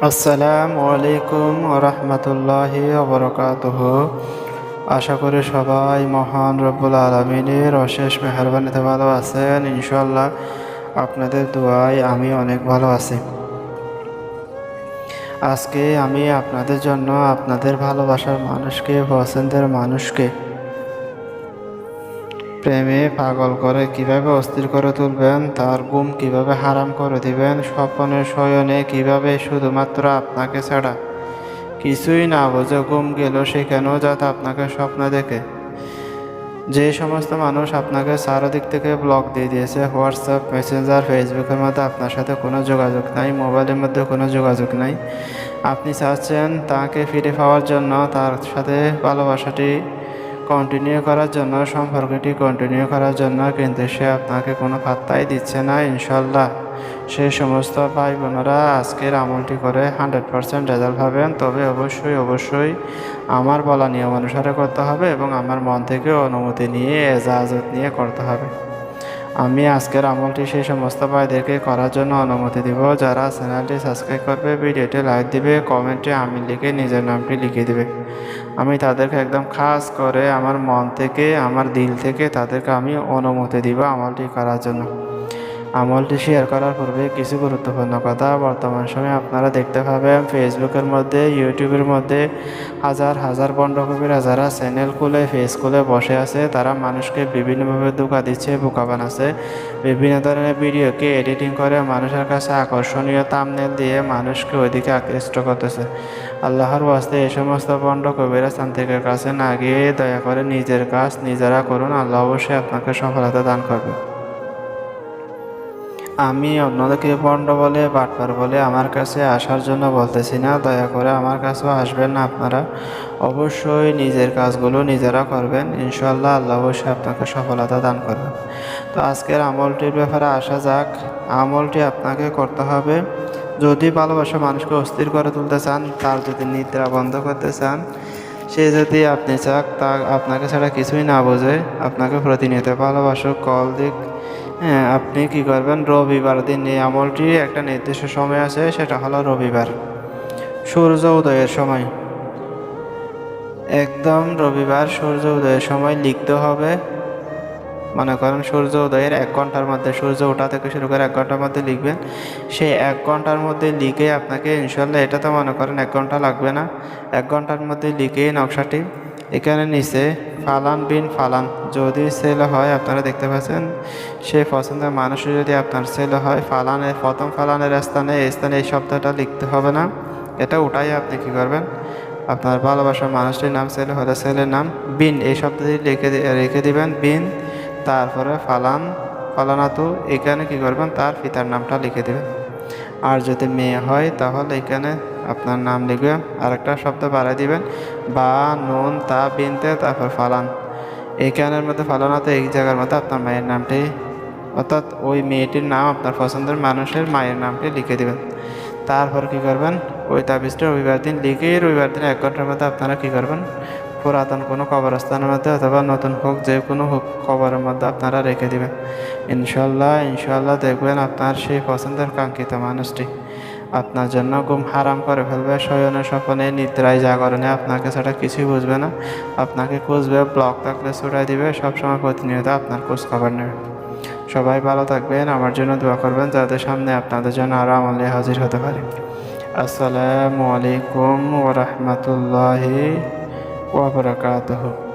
আসসালামু আলাইকুম রহমতুল্লাহি বরকাতহ আশা করি সবাই মহান রব্বুল আলমিনের অশেষ মেহরবানিতে ভালো আছেন ইনশাল্লাহ আপনাদের দোয়ায় আমি অনেক ভালো আছি। আজকে আমি আপনাদের জন্য আপনাদের ভালোবাসার মানুষকে, পছন্দের মানুষকে প্রেমে পাগল করে কীভাবে অস্থির করে তুলবেন? তার গুম কীভাবে হারাম করে দিবেন? স্বপ্নের শয়নে কীভাবে শুধুমাত্র আপনাকে ছাড়া? কিছুই না বোঝে গুম গেল সেখানেও যাতে আপনাকে স্বপ্ন দেখে? যে সমস্ত মানুষ আপনাকে চারদিক থেকে ব্লক দিয়ে দিয়েছে, হোয়াটসঅ্যাপ মেসেঞ্জার ফেসবুকের মধ্যে আপনার সাথে কোনো যোগাযোগ নাই মোবাইলের মধ্যে কোনো যোগাযোগ নাই। আপনি চাচ্ছেন তাকে ফিরে পাওয়ার জন্য তার সাথে ভালোবাসাটি কন্টিনিউ করার জন্য, সম্পর্কটি কন্টিনিউ করার জন্য, কিন্তু সে আপনাকে কোনো পাত্তাই দিচ্ছে না ইনশাল্লাহ সে সমস্ত ভাই বোনেরা আজকের আমলটি করে হান্ড্রেড পারসেন্ট রেজাল্ট পাবেন। তবে অবশ্যই অবশ্যই আমার বলা নিয়ম অনুসারে করতে হবে এবং আমার মন থেকে অনুমতি নিয়ে, এজাজত নিয়ে করতে হবে। আমি আজকের আমলটি সেই সমস্ত ভাইদেরকে করার জন্য অনুমতি দিব। যারা চ্যানেলটি সাবস্ক্রাইব করবে, ভিডিওটি লাইক দিবে, কমেন্টে আমি লিখে নিজের নামটি লিখে দিবে। আমি তাদেরকে একদম খাস করে আমার মন থেকে, আমার দিল থেকে তাদেরকে আমি অনুমতি দিব আমলটি করার জন্য। আমলটি শেয়ার করার পূর্বে কিছু গুরুত্বপূর্ণ কথা বর্তমান সময়ে আপনারা দেখতে পাবেন। ফেসবুকের মধ্যে, ইউটিউবের মধ্যে হাজার হাজার বন্ডকবিরা যারা চ্যানেল খুলে, ফেস খুলে বসে আছে। তারা মানুষকে বিভিন্নভাবে ধোকা দিচ্ছে, বোকা বানাচ্ছে। বিভিন্ন ধরনের ভিডিওকে এডিটিং করে মানুষের কাছে আকর্ষণীয় তামনেল দিয়ে মানুষকে ওইদিকে আকৃষ্ট করতেছে। আল্লাহর ওয়াস্তে এই সমস্ত বন্ড কবিরা কাছে না গিয়ে দয়া করে নিজের কাজ নিজেরা করুন। আল্লাহ অবশ্যই আপনাকে সফলতা দান করবে। আমি অন্যদেরকে পণ্ড বলে, বাটপার বলে আমার কাছে আসার জন্য বলতেছি না, দয়া করে আমার কাছেও আসবেন না আপনারা। অবশ্যই নিজের কাজগুলো নিজেরা করবেন ইনশাল্লাহ আল্লাহ অবশ্যই আপনাকে সফলতা দান করবেন। তো আজকের আমলটির ব্যাপারে আসা যাক। আমলটি আপনাকে করতে হবে। যদি ভালোবাসা মানুষকে অস্থির করে তুলতে চান, তার যদি নিদ্রা বন্ধ করতে চান, সে যদি আপনি চাক, তা আপনাকে ছাড়া কিছুই না বোঝে। আপনাকে প্রতিনিয়ত ভালোবাসুক কল দিক হ্যাঁ আপনি কি করবেন? রবিবার দিন এই আমলটি একটা নির্দিষ্ট সময় আছে, সেটা হলো রবিবার। সূর্য উদয়ের সময়। একদম রবিবার সূর্য উদয়ের সময় লিখতে হবে। মনে করেন সূর্য উদয়ের এক ঘণ্টার মধ্যে, সূর্য ওঠা থেকে শুরু করে এক ঘণ্টার মধ্যে লিখবেন। সেই এক ঘণ্টার মধ্যে লিখে আপনাকে ইনশাল্লাহ এটা তো মনে করেন এক ঘণ্টা লাগবে না। এক ঘণ্টার মধ্যে লিখে নকশাটি এখানে নিচে ফালান বিন ফালান। যদি সেল হয়, আপনারা দেখতে পাচ্ছেন সেই পছন্দের মানুষ যদি আপনার সেল হয়, ফালানের, প্রথম ফালানের স্থানে, এই স্থানে এই শব্দটা লিখতে হবে না। এটা উঠাই আপনি কি করবেন? আপনার ভালোবাসার মানুষটির নাম সেল হলে সেলের নাম বিন। এই শব্দটি লিখে রেখে দিবেন, বিন। তারপরে ফালান, ফালানাতু, এখানে কি করবেন? তার পিতার নামটা লিখে দেবেন। আর যদি মেয়ে হয়, তাহলে এখানে আপনার নাম লিখবেন আরেকটা শব্দ বাড়াই দিবেন। বা, নুন, তা, বিনতে, তারপর ফালান। এইখানের মধ্যে ফালানাতে এই জায়গার মধ্যে আপনার মায়ের নামটি, অর্থাৎ ওই মেয়েটির নাম আপনার পছন্দের মানুষের মায়ের নামটি লিখে দেবেন। তারপর কি করবেন? ওই তাবিজটা রবিবার দিন লিখে রবিবার দিন এক ঘণ্টার মধ্যে আপনারা কি করবেন? পুরাতন কোনো কবরস্থানের মধ্যে অথবা নতুন হোক যে কোনো হোক কবরের মধ্যে আপনারা রেখে দেবেন। ইনশাল্লাহ ইনশাল্লাহ দেখবেন আপনার সেই পছন্দের কাঙ্ক্ষিত মানুষটি। আপনার জন্য ঘুম হারাম করে ফেলবে, শয়নে স্বপনে নিদ্রায় জাগরণে। আপনাকে ছাড়া কিছুই বুঝবে না। আপনাকে খুঁজবে ব্লক থাকলে ছুটাই দিবে, সবসময় প্রতিনিয়ত আপনার খোঁজ খবর নেবে। সবাই ভালো থাকবেন, আমার জন্য দোয়া করবেন যাদের সামনে আপনাদের জন্য আরও আমলে হাজির হতে পারে। আসসালামু আলাইকুম ওরহমতুল্লাহি ওবরাকাতহ